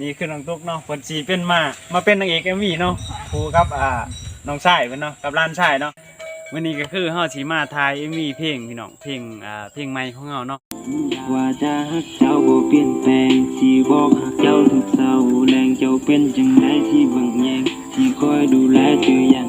นี่คือน้องตุ๊กเนาะคนสีเป็นมา มาเป็นนางเอกเอ็มวีเนาะครูครับอ่าน้องชายเป็นเนาะกับร้านชายเนาะวันนี้ก็คือเฮาสีมาทายเอ็มวีเพลงพี่น้องเพลงอ่าเพลงใหม่ของเฮาเนาะว่าจะฮักเจ้าบ่เปลี่ยนแปลงสีบอกฮักเจ้าทุกเศร้าแรงเจ้าเป็นจังไดที่บังแยงที่คอยดูแลเธออย่าง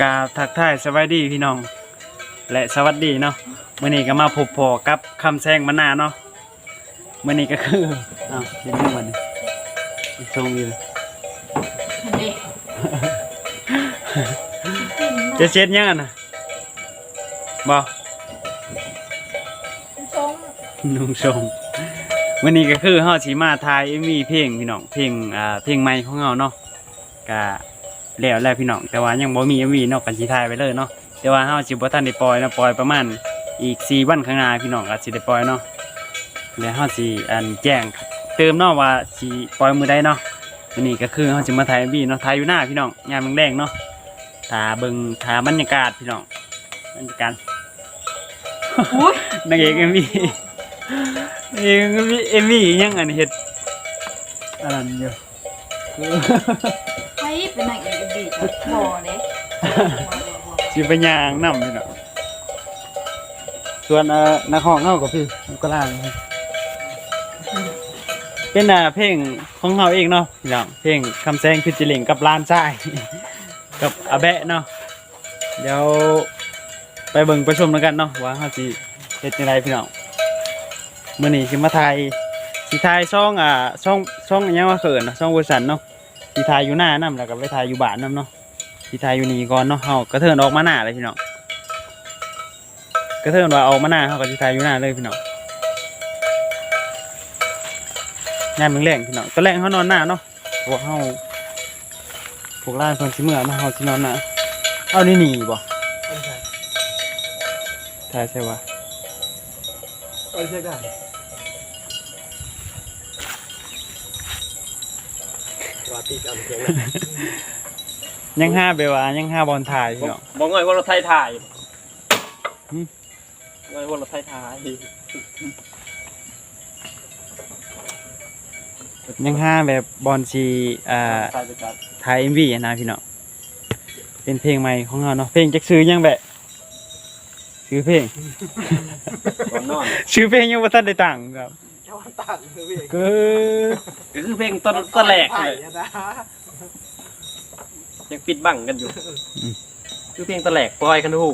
กราบทักทายสวัสดีพี่น้อง และสวัสดีเนาะมื้อนี้ก็มาพบพอกับคำแซงมะนาวเนาะมื้อนี้ก็คืออ้าวเห็นยังวันนี้ทรงอยู่จะเช็ดยังอะนะบอนุ่งทรงวันนี้ก็คือเฮาสิมาทายมีเพลงพี่น้องเพลงอ่าเพลงใหม่ของเฮาเนาะก็ แล้วแล้วพี่น้องแต่ว่ายังบ่มี MV เนาะกันสิทายไปเลยเนาะแต่ว่าเฮาสิบ่ทันได้ปล่อยเนาะปล่อยประมาณอีก4วันข้างหน้าพี่น้องก็สิได้ปล่อยเนาะแล้วเฮาสิอันแจ้งเติมเนาะว่าสิปล่อยมื้อใดเนาะวันนี้ก็คือเฮาสิมาถ่าย MV เนาะถ่ายอยู่หน้าพี่น้องยามแดงๆเนาะตาเบิงทาบรรยากาศพี่น้องบรรยากาศนางเอกเอ็มวีนางเอกเอ็มวียังอันเฮ็ดอันนั้นอยู่ไป เป็นนางเอกดีพอเลยสิไปย่างนำพี่น้องส่วนเอ่อนักห้องเฮากับพี่กลางเป็นอ่าเพลงของเฮาเองเนาะพี่น้องเพลงคำแซงคือจิลิงกับลานทราย กับอาแบะเนาะเดี๋ยวไปเบิ่งไปชมแล้วกันเนาะว่าเฮาสิเฮ็ดจังไดพี่น้องมื้อนี้สิมาถ่ายสิถ่ายช่องอ่าช่องช่องอิหยังว่าเขินนะช่องเวอร์ชันเนาะ สิถ่ายอยู่หน้านํแล้วก็ไปถ่ายอยู่บ้านนํเนาะสิถ่ายอยู่นี่ก่อนเนาะเฮาก็เทินออกมาหน้าเลยพี่น้องก็เทินว่าออกมาหน้าเฮาก็สิถ่ายอยู่หน้าเลยพี่น้องงานเมืองแรงพี่น้องตอนแรกเฮานอนหน้าเนาะเพราะว่าเฮาพวกร้านเพิ่นสิเมื่อมาเฮาสินอนน่ะเอานี่หนีบ่ใช่ใช่ว่าเออใช่ได้ว่า ติดอันเพียงยังห้าเบว่ายังห้าบอลถ่ายพี่น้องบอกง่ายว่าเราไทยถ่ายหืมง่ายว่าเราไทยถ่ายยังห้าแบบบอลสีอ่าถ่ายไปกันถ่าย MV อะนะพี่น้องเป็นเพลงใหม่ของเราเนาะเพลงจักซื้อยังแบบซื้อเพลง ก่อนนอนชื่อเพลงยังบ่ทันได้ตั้งครับ เจ้าตัดเลยก็ก็คือเพลงต้นต้นแรกเลยยังปิดบังกันอยู่ คือเพลงต้นแรกปล่อยกันหู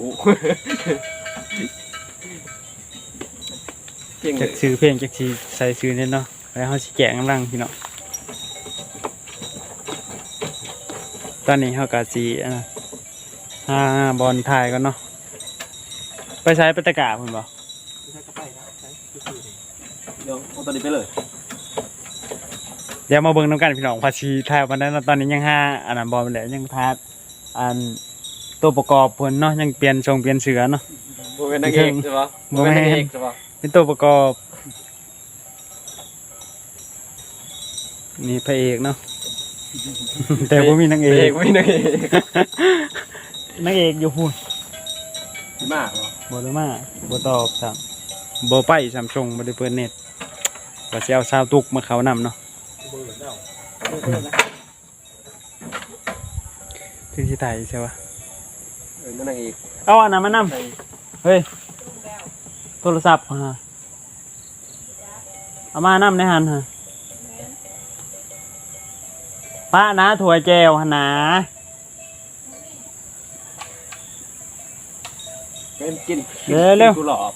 เพลงจักซื้อเพลงจักสิใส่ซื้อเน็ตเนาะแล้วเฮาสิแกะกำลังพี่น้องตอนนี้เฮาก็สิอ่าหาบอลถ่ายก่อนเนาะไปใช้ปตะกร้าพุ่นบ่ เดี๋ยวเอาตัวนี้ไปเลยเดี๋ยวมาเบิ่งน้ำกันพี่น้องภาษีไทยวันนั้นตอนนี้ยังห้าอันนั้นบอลแหละยังทาดอันตัวประกอบเพิ่นเนาะยังเปลี่ยนทรงเปลี่ยนเสือเนาะโมเป็นนางเอกใช่ปะบ่แม่นนางเอกใช่ปะเป็นตัวประกอบนี่พระเอกเนาะแต่บ่มีนางเอเอกกไม่นางเอกนางเอกอยู่พูนดีมากเหรอบ่ได้มาบ่ตอบซ้ำบ่ไปซัมซุงบ่ได้เปิดเน็ต ว่าสิเอาชาวตุกมาเขานำเนาะถึงสิถ่ายใช่ปะเออนั่นนางเอกเอาอันนั้นมานำในเฮ้ย โทรศัพท์ฮะเอามานำในหันฮะป้านะถั่วแจวหนนาเป็นกินเร็วเร็วกูหลอบ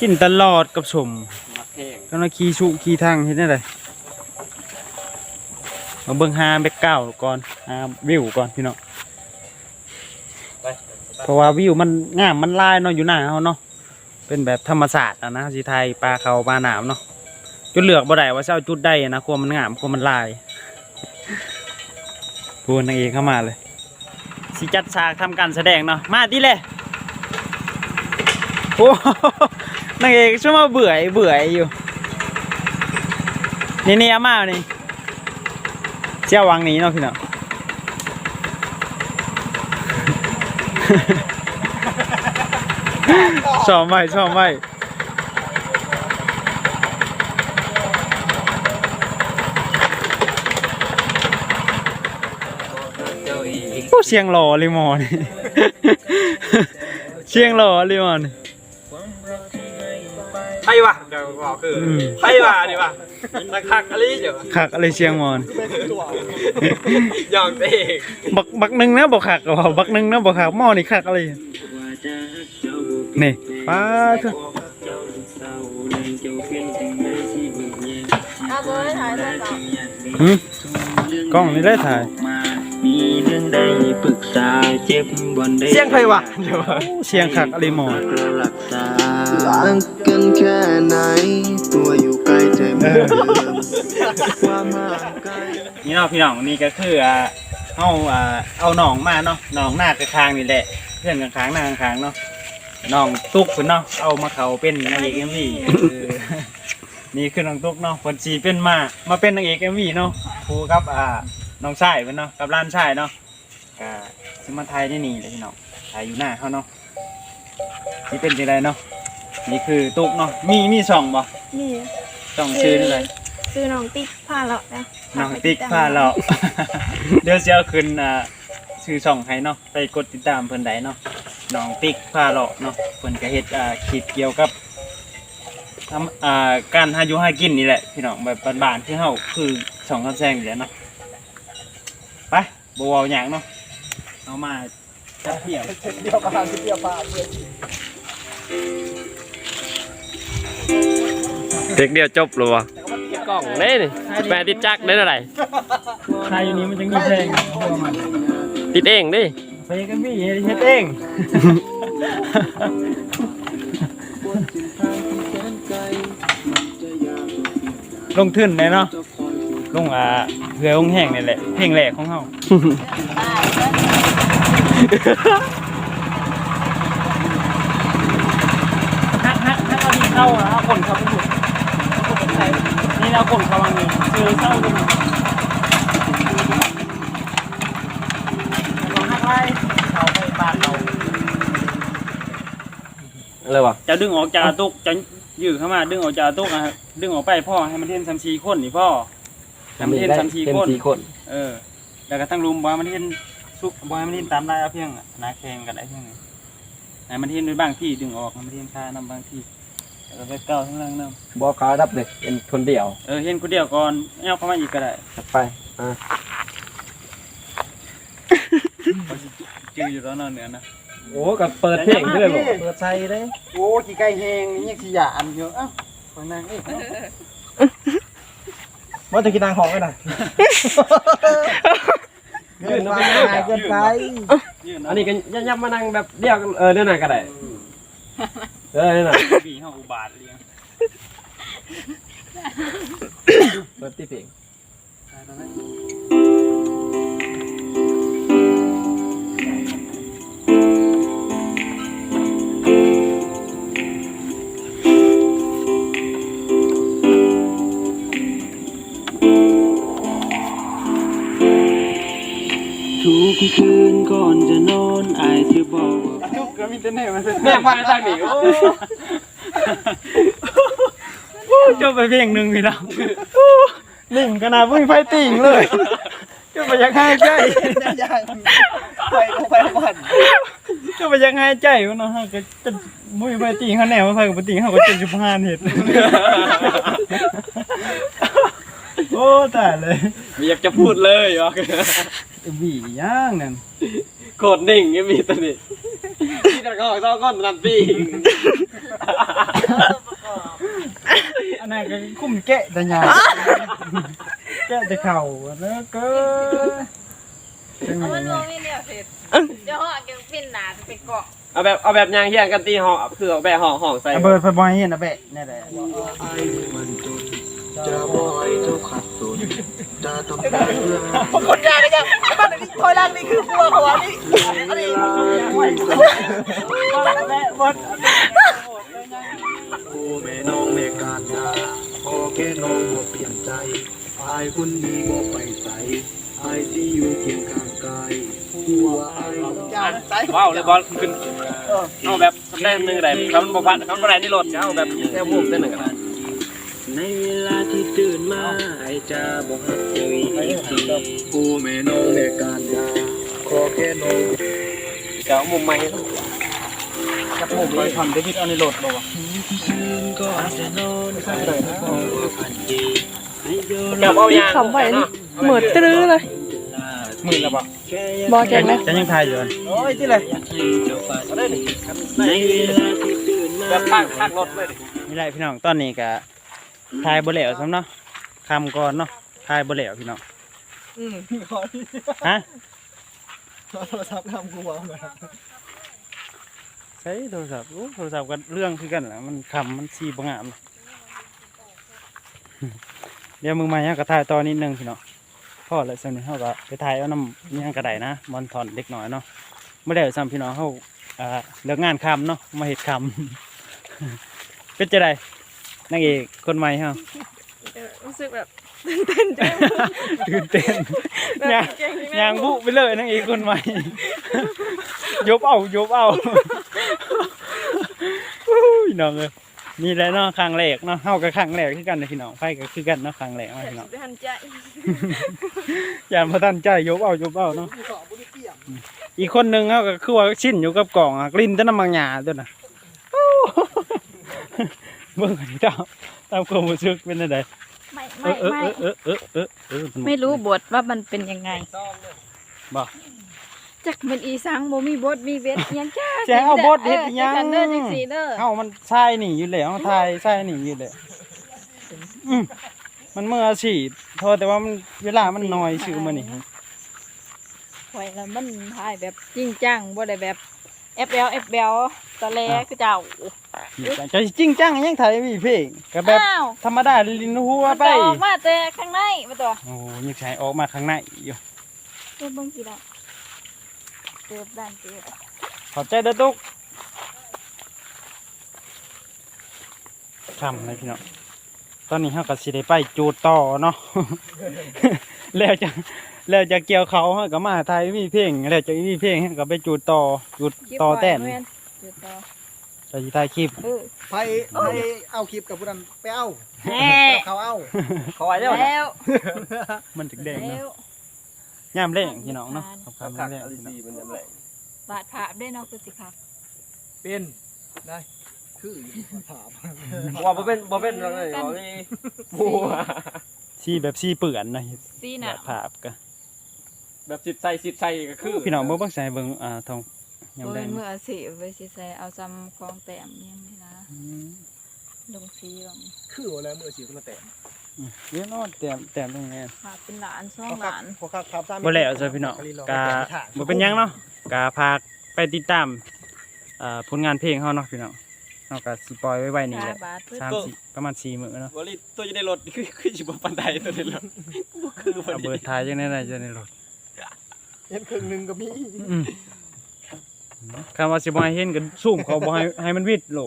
กินตลอดกับสมมัก แห้งกำลังขี่ชุขี่ทางเห็นได้เลยมาเบิ่งหาแบ็กเก้าก่อนหาวิวก่อนพี่น้องไปเพราะว่าวิวมันงามมันลายเนาะอยู่หน้าเฮาเนาะเป็นแบบธรรมศาสตร์อะนะสิไทยปลาเขาปลาหนามเนาะจุดเลือกบ่ได้ว่าจะเอาจุดใดนะควรมันงามควรมันลายพูดนางเอกเข้ามาเลยสิจัดฉากทำการแสดงเนาะมาดิเลยโอ้นางเอกช่วยมาเบื่อเบื่ออยู่ นี่นี่อามานี่เจ้าวังนี้เนาะพี่น้องชอบไหมชอบไหมเจ้าอีกโอ้เสียงหล่อเลยมอนี่เสียงหล่อเลยมอนี่ ไพ่วะเดี๋ยวบอกคืออม ไพ่วะนี่วะนักคักอะไรเดี๋ยวคักอะไรเสียงหมอนยองเด็กบักบักหนึ่งนะบอกคักก็ว่าบักหนึ่งนะบอกคักหม้อนี่คักอะไรว่าจะฮักเจ้าบ่เปลี่ยนนี่ป้าเถอะบอกฮักเจ้าทุกเศร้าแรงเจ้าเป็นจังไดที่เบิ่งแยงเอาเบอร์ถ่ายโทรศัพท์หึกล้องนี่ได้ถ่ายมามีเรื่องใดปรึกษาเจ็บบ่อนใดเสียงไพ่วะเดี๋ยวโอ้เสียงคักอะไรหมอนเรารักษา ต่างกันแค่ไหน ตัวอยู่ใกล้ใจเหมือนเดิมความห่างไกล นี่เนาะพี่น้องนี่ก็คืออ่าเฮาอ่าเอาหนองมาเนาะหนองหน้ากระคางนี่แหละ เพื่อนกระคางหน้ากระคางเนาะหนองตุ๊กเพิ่นเนาะเอามาเขาเป็นนางเอกเอ็มวีนี่คือน้องตุ๊กเนาะคนสีเป็นมามาเป็นนางเอกเอ็มวีเนาะครูกับอ่าน้องชายเพิ่นเนาะกับร้านชายเนาะก็สิมาไทยได้นี่เลยพี่น้องไทยอยู่หน้าเขาเนาะนี่เป็นจังไดเนาะ นี่คือตุกเนาะมีมีช่องบ่นี่ช่องชื่อนี่เลยซื้อน้องติ๊กผ้าเลาะนะน้องติ๊กพาเราเดี๋ยวจะเอาขึ้นอ่าชื่อช่องให้เนาะไปกดติดตามเพิ่นได้เนาะน้องติ๊กพาเราเนาะเพิ่นก็เฮ็ดอ่าคลิปเกี่ยวกับทำอ่าการหาอยู่หากินนี่แหละพี่น้องแบบบ้านๆที่เฮาคือช่องคำแซงอยู่แหล้วเนาะไปบ่เว้าหยังเนาะเอามาจับเที่ยวเดียวปลาเดียวปลา เพื่อนเด็กเดียวจบเลยวะกล่องเล่นี่แปดติดจักรได้เท่าไหร่ใครอยู่นี่มันจังมีเพลงเพราะว่ามันติดเองดิเพลงกันพี่เฮ็ดเองลงทุนเลยเนาะลงอ่าเรือลงแห้งนี่แหละเพลงแรกของเฮาฮักฮักฮัก เอาดีเข้าอะเอาคนเข้าไปถูกนี่เราคนเข้ามานี่คือเข้ากันเราฮักไล่เขาไปบ้านเราอะไรวะจะดึงออกจากอาตุกจะยื้อเข้ามา ดึงออกจากอาตุกอะครับดึงออกไปพ่อให้มันเทียนสามสี่คนนี่พ่อให้มันเทียนสามสี่คนสี่คนเออแล้วก็ตั้งรุมบอยมันเทียนสุกบอยมันเทียนตามได้เอาเพียงอะนาแข่งกันได้เพียงอะให้มันเทียนด้วยบางที่ดึงออกให้มันเทียนค่านำบางที่ แล้วก็ไปเก้าทั้งล่างนบอกเขารับเลยเป็นคนเดียวำเออเห็นคนเดียวก่อนเอาเข้ามาอีกก็ได้ไปอะเขาสิจืออยู่ตอนนอนเหนือนะโอ้กับเปิดเพลงด้วยบ่เปิดใจเลยโอ้ขี้ไก่แหงนี่ยังขี้หยาอันเยอะอ้าวคนนั่งเอ้ยว่าจะกินนางของกันนะเกินไปเกินไปอันนี้ก็ยับมานั่งแบบเดียวกันเออเดี๋ยวนั้นก็ได้ เออเดี๋ยวนั้นบีเฮาอุบาทเลี้ยงเปิดที่เพลง แต่แน่มาเสร็จแม่ฟังทางนี้โอ้จบไปเพลงหนึ่งพี่น้องหนึ่งขนาดพุ่งไฟติ่งเลยจะไปยังไงใจไปไปก่อนจะไปยังไงใจวะเนาะก็จะมุ่งไฟติ่งเขาแนวไฟกับติ่งเขาก็จะจุพานเห็ดโอ้ตายเลยไม่อยากจะพูดเลยวะบีย่างนั่น โคตรนิ่งยังมีตัวนี้ที่ตะกอกซอกก้อนนันปีอันนั้นก็คุ้มแกะแต่ยาแกะแต่เข่าแล้วก็จังเอามันไงลงนี่เนี่ยเสร็จเดี๋ยวห่อเกี่ยวปิ้นหนาจะไปเกาะเอาแบบเอาแบบยางเฮียงกันตีห่อคือเอาแบบห่อห่อใส่ เอาเบิร์ดไฟบอยเห็นนะเบะนี่แหละ จะบ่ให้เจ้าขัด สนจะทำได้เพื่อคนยากกันยังบ้านนี้ถอยหล่างนี่คือพวกเขาวะนี่อันนี้โอ้แม่น้องแม่กาดนาขอแค่น้องบ่เปลี่ยนใจอายคนดีบ่ไปใสอายที่อยู่เคียงข้างกายผู้ว่าอายว้าวเลยบอลขึ้นเอาแบบได้หนึ่งก็ได้ครับมันบ่พันครับบ่ได้ในรถก็เอาแบบแนวมุมได้หนึ่งก็ได้ในเวลาที่ ตื่นมาไอจะบอกฮักเจออีกทีกูไม่น้อนในการยาขอแค่นอนก็เอามุมใหม่กับมุมเลยทำได้พิดเอาในรถบ่วะคืนก็จะนอนข้างเลยพอพันดีให้โยนแก้วเอายางขำไว้นี่เหมือนตรือเลยมือละบ่แค่บอแจงเลยจะยังทายอยู่อันโอ้ยที่เลยอยากให้เจ้าฝันเอาได้นี่ในเวลาที่ตื่นมาแบบข้างข้างรถเลยนี่แหละพี่น้องตอนนี้ก็ ทายบ่แล้วซ้ำเนาะคำก่อนเนาะทายบ่แล้วพี่น้องอืมขอที่ฮะโทรศัพท์ทำกูเอามาใช้โทรศัพท์โอ้โทรศัพท์ก็เรื่องคือกันแหละมันคำมันสีบ่งามเดี๋ยวมึงมาเนี่ยก็ถ่ายตอนนิดนึงพี่น้องพ่อเลยสำนึกเขาก็ไปถ่ายเอาน้ำเนี่ยงกระไดนะมอนถอนเด็กน้อยเนาะไม่ได้ซ้ำพี่น้องเขาอ่าเลิกงานคำเนาะมาเห็ดคำเป็นจะได นางเอกคนใหม่เฮารู้สึกแบบตื่นเต้นจังตื่นเต้นแบบยางเก่งที่แม่ยางบุไปเลยนางเอกคนใหม่ ยบเอายบเอาอุ้ยน้องเอ้ยนี่แหละเนาะครั้งแรกเนาะเฮาก็ครั้งแรกคือกันนะพี่น้องไฟก็คือกันเนาะครั้งแรกเนาะพี่น้องทันใจยามพระท่านใจยบเอายบเอาเนาะอีกคนหนึงเฮาก็คือว่าชิ้นอยู่กับกล่องอะกลิ่นแต่น้ำมังหยาตัวน่ะโอ้ เบิ่งอันนี้เจ้าตามความรู้สึกเป็นจังไดไม่เอไม่อเออไม่เออเออเออเออเออไม่รู้บทว่ามันเป็นยังไงบ่จักเป็นอีสังบ่มีบทมีเวทอิหยังจ้าแจะเอาบทเฮ็ดอิหยังเออจักกันเด้อจังซี่เด้อเฮามันใช่หนีอยู่แล้วเฮาทายใช่หนีอยู่แล้วอืมมันเมื่อสิโทษแต่ว่ามันเวลามันน้อยชื่อมื้อนี้ ไว้แล้วมันถ่ายแบบจริงจังบ่ได้แบบ FL FL ตะแลคือเจ้าจะจริงจังยังถ่ายมีเพลงก็แบบอ้าวธรรมดาลินหัวมันไปจะออกมาแต่ข้างในมาตัวโอ้ยยังใช้ออกมาข้างในอยู่เก็บเบิ่งสิได้เก็บด้านเก็บขอบใจเด้อตุกทำเลยพี่น้องตอนนี้เฮาก็สิได้ไปจูดต่อเนาะ แล้วจะ แล้วจะเกี่ยวเขาเฮาก็มาถ่ายมีเพลงแล้วจะมีเพลงเฮาก็ไปจูดต่อจูดเก็บต่อไว้แต้นแม่นเก็บต่อจะสิถ่ายคลิป เออไปไปเอาคลิปกับผู้นั้นไปเอาแน่เขาเอาเขาไว้แล้วแล้วมันถึงแดงแล้เนาะวยามแรงพี่น้องเนาะขอบครับคุณครับแรงอลิพี่น้อง ซีมันยังไงบาดภาพได้เนาะคือสิครับเป็นได้คือถามว่าบ่เป็นบ่เป็นอะไรอ๋อนี่บัวสีแบบสีเปื่อนนะซีน่ะภาพก็ แบบสิบใส่สิบใส่ก็คือพี่น้องเบิ่งเบิ่งใส่เบิ่งอ่าทองยามโอ้แดยงเมื่อสิไปสิใส่เอาซ้ำของแต้มยังนี่นะอืมลงสีลงคืออะไรมือสีคนละแต่อืมเดี๋ยวนอนแต้มแต้มตรงนี้ภาพเป็นหลานสองพอหครับลานพอครับครับบ่แล้วจ้ะพี่น้องกาบ่เป็นหยังเนาะกาพากไปติดตามอ่าผลงานเพลงเฮาเนาะพี่น้องเฮาก็สิปล่อยไว้ไว้นี่แหห้าละบาทเพิ่นสามสี่ประมาณ4มื้อเนาะวอลี่ตัวอยู่ในรถคือคือสิบ่ปานใดตัวในรถบ่คือพอเอาดีเบิดท้ายจังได๋ได้จังในรถ เห็นครึ่งหนึ่งก็มีอืมคำว่าสิบ่ให้เห็นก็ซูมเขาบ่ให้ให้มันวิดโหล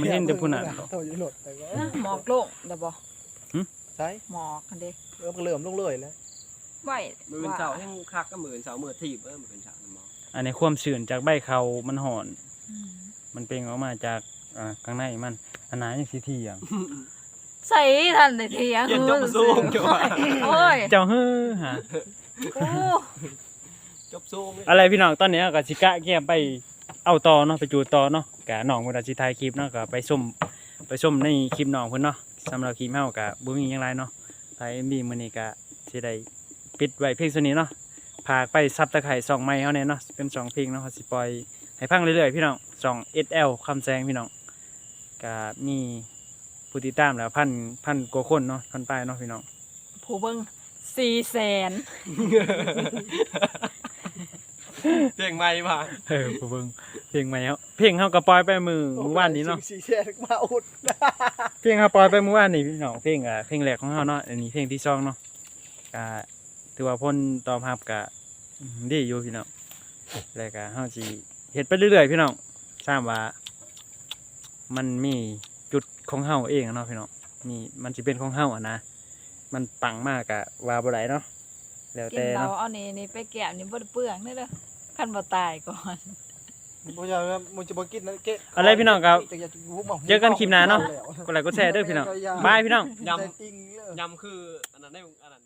มันเห็นแต่ผู้นั้นโตอยู่หลดแต่ก็นะหมอกลงเดี๋ยวบ่ใช่หมอกกันเด้เริ่มเหลื่อมลงเลยแล้วไว้มือเป็นเสาแห่งคักก็มือเป็นเสามือถีบเออมือเป็นเสาน้ำมองอันนี้ความชื้นจากใบเขามันห่อน อืมมันเปล่งออกมาจากอ่าข้างในมันอันนั้นยังสิเที่ยงใส่ทันได้เทียงเย็นจบสูงจังหวะโอ้ยเจ้าเฮ้อฮะโอ้ จบสูงอะไรพี่น้องตอนนี้ก็สิกะแก้มไปเอาต่อเนาะไปจูดต่อเนาะกะน้องเวลาสิถ่ายคลิปเนาะก็ไปชมไปชมในคลิปน้องเพิ่นเนาะสำหรับคลิปเฮาก็บ่มีหยังไรเนาะถ่าย MV มื้อนี้ก็สิได้ปิดไว้เพียงเท่านี้เนาะพากไปซับตะไคร่สองไม้เฮาแน่เนาะเป็นสองเพลงเนาะเขาสิปล่อยให้ฟังเรื่อยๆพี่น้องสอง SL คำแซงพี่น้องก็มีผู้ติดตามแล้วพันพันกว่าคนเนาะพันปลายเนาะพี่น้อง ผู้เบิ่งสี่แสน เพลงใหม่มาเออผู้เบิ่งเพลงใหม่เฮาเพลงเฮาก็ปล่อยไปมือมื้อวานนี้เนาะสีแช่มาอุดเพลงเขาปล่อยไปเมื่อวานนี่พี่น้องเพลงอะเพลงแรกของเขาเนาะอันนี้เพลงที่สองเนาะก็ถือว่าพ้นตอบรับก็อืมดีอยู่พี่น้องแล้วก็เฮาสิเฮ็ดไปเรื่อยๆพี่น้องทราบว่า มันมีจุดของเฮาเองอะเนาะพี่น้องมีมันสิเป็นของเฮาอะนะมันปังมากอะว่าบ่ได้เนาะแล้วกินแต่เราเนาะเอานี่นี่ไปแก้วนี่บ่ได้เปลืองเด้อ เด้อคันบ่ตายก่อน บ่อยากว่ามึงจะบ่กินนะเกะเอาเลยพี่น้องครับ จะอยากจะรู้หม้เจอกันคลิปหน้าเนาะกดไลค์กดแชร์เด้วยพี่น้องบายพี่น้อง ยำจริงเลย ยำคืออันนั้นได้อันนั้นเด้